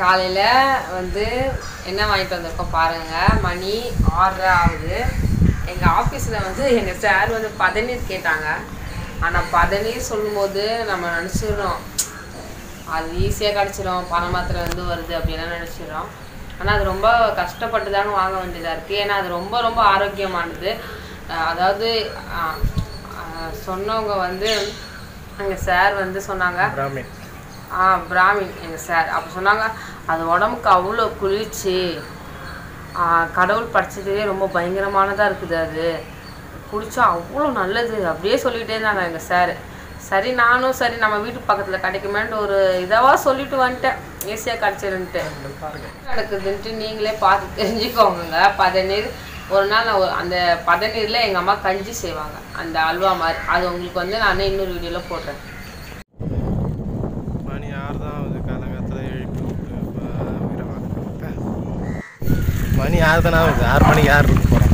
காலையில் வந்து என்ன வாங்கிட்டு வந்திருக்கோம் பாருங்கள் மணி ஆறு ஆகுது. எங்கள் ஆஃபீஸில் வந்து எங்கள் சார் வந்து பதநீர் கேட்டாங்க. ஆனால் பதநீர் சொல்லும்போது நம்ம நினச்சிடுறோம். அது ஈஸியாக கிடச்சிரும். பணமாத்திரம் வந்து வருது அப்படின்லாம் நினச்சிடுறோம். ஆனால் அது ரொம்ப கஷ்டப்பட்டு தாங்க வாங்க வேண்டியதாக இருக்குது ஏன்னா அது ரொம்ப ரொம்ப ஆரோக்கியமானது. அதாவது சொன்னவங்க வந்து எங்கள் சார் வந்து சொன்னாங்க. ஆ பிராமின் எங்கள் சார். அப்போ சொன்னாங்க அது உடம்புக்கு அவ்வளோ குளிர்ச்சி. கடவுள் படைச்சதுலேயே ரொம்ப பயங்கரமானதாக இருக்குது அது. குடிச்சா அவ்வளோ நல்லது. அப்படியே சொல்லிகிட்டே இருந்தாங்க எங்கள் சார். சரி நானும் சரி நம்ம வீட்டு பக்கத்தில் கிடைக்குமேன்ட்டு ஒரு இதாவா சொல்லிட்டு வந்துட்டேன். ஈஸியாக கிடச்சிருன்ட்டு நடக்குதுன்ட்டு நீங்களே பார்த்து தெரிஞ்சுக்கோங்க பதநீர் ஒரு நாள் நான் அந்த பதநீரில் எங்கள் அம்மா கஞ்சி செய்வாங்க. அந்த அல்வா மாதிரி. அது உங்களுக்கு வந்து நான் இன்னொரு வீடியோவில் போடுறேன் மணி ஆறு தான் ஆகுது காலங்காலத்தில் எழுப்பி விட்டு இப்போ உயிரை வாங்க மணி ஆறு தானே ஆகுது? ஆறு மணிக்கு ஆறு இருக்கு போகிறோம்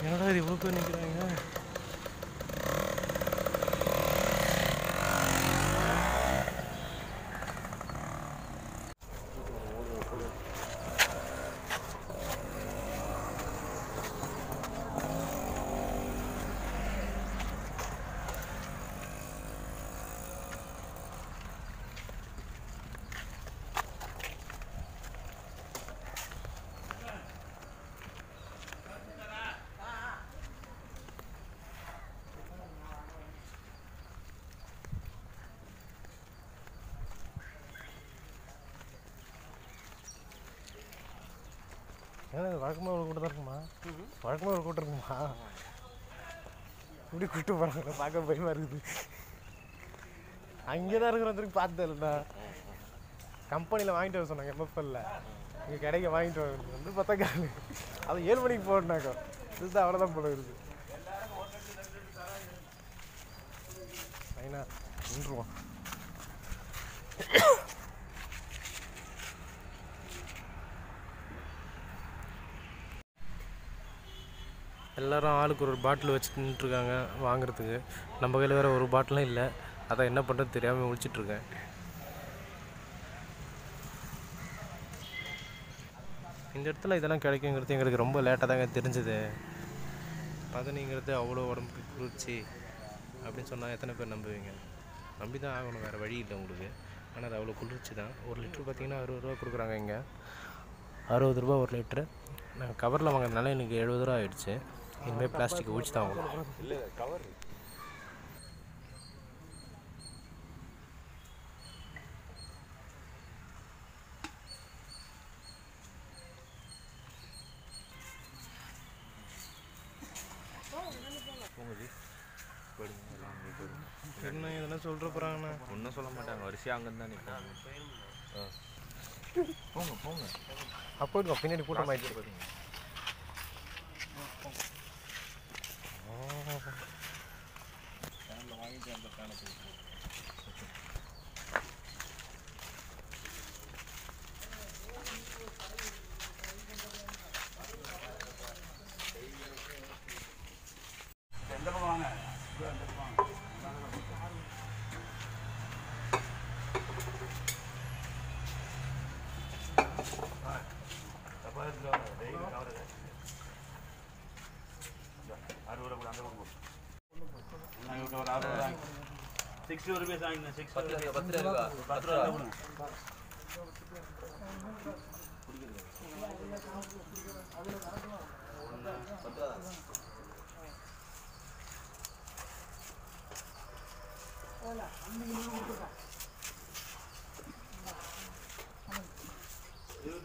என்னடா இது இவ்வளோ நிற்கிறாங்க ஏன்னா வழக்கமாக ஒரு கூட்டம் தான் இருக்குமா? வழக்கமாக ஒரு கூட்டம் இருக்குமா? இப்படி கூட்டு போகிறாங்க பார்க்க பயமாக இருக்குது. அங்கே தான் இருக்கிற திருப்பி பார்த்தது இல்லைண்ணா கம்பெனியில் வாங்கிட்டு வர சொன்னாங்க எம்எஃப்எல்ல இங்கே கடைக்கு வாங்கிட்டு வர வந்து பார்த்தா காலு. அது ஏழு மணிக்கு போடனாக்கோ இதுதான் அவ்வளோதான் போல இருக்குது. ஐனா நின்றுவோம் எல்லாரும் ஆளுக்கு ஒரு பாட்டில் வச்சு நின்றுருக்காங்க வாங்குறதுக்கு. நம்ம கையில் வேறு ஒரு பாட்டிலும் இல்லை. அதான் என்ன பண்ணுறது தெரியாமல் முடிச்சிட்ருக்கேன் இந்த இடத்துல இதெல்லாம் கிடைக்குங்கிறது எங்களுக்கு ரொம்ப லேட்டாக தாங்க தெரிஞ்சது. பதனிங்கிறது அவ்வளோ உடம்புக்கு குளிர்ச்சி அப்படின்னு சொன்னால் எத்தனை பேர் நம்புவீங்க? நம்பி தான் ஆகணும் வேறு வழி இல்லை உங்களுக்கு. ஆனால் அது அவ்வளோ குளிர்ச்சி தான். ஒரு லிட்ரு பார்த்தீங்கன்னா அறுபது ரூபா கொடுக்குறாங்க இங்கே. அறுபது ரூபா ஒரு லிட்ரு நாங்கள் கவரில் வாங்குறதுனால எனக்கு எழுபது ரூபா ஆயிடுச்சு. இனிமேல் பிளாஸ்டிக் ஊற்றி தான் வாங்கணும் என்ன இதெல்லாம் சொல்கிற போகிறாங்கண்ணா ஒன்றும் சொல்ல மாட்டாங்க. வரிசையாக அங்கேருந்து தான் நிற்பாங்க போங்க போங்க. அப்போ பின்னாடி கூட்டம் ஆயிடுச்சு. ஒரு அறுபது ரூபா சிக்ஸ்டி ருபீஸ் வாங்கினேன். சிக்ஸ் பத்து இருபது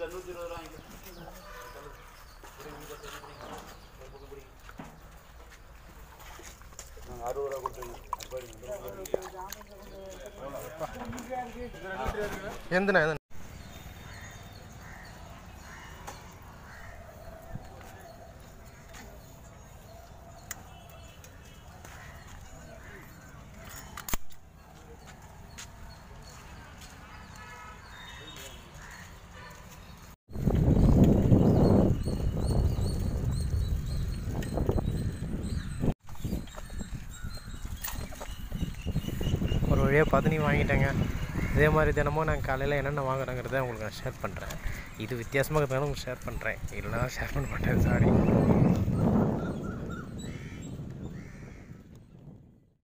நூற்றி எந்தண்ணா வழியாக பார்த்து நீ வாங்கிட்டேங்க. இதே மாதிரி தினமும் நான் காலையில் என்னென்ன வாங்குறேங்கிறத உங்களுக்கு நான் ஷேர் பண்ணுறேன் இது வித்தியாசமாக இருக்கிறதுனால உங்களுக்கு ஷேர் பண்ணுறேன் இல்லைனா ஷேர் பண்ண மாட்டேன். சாரி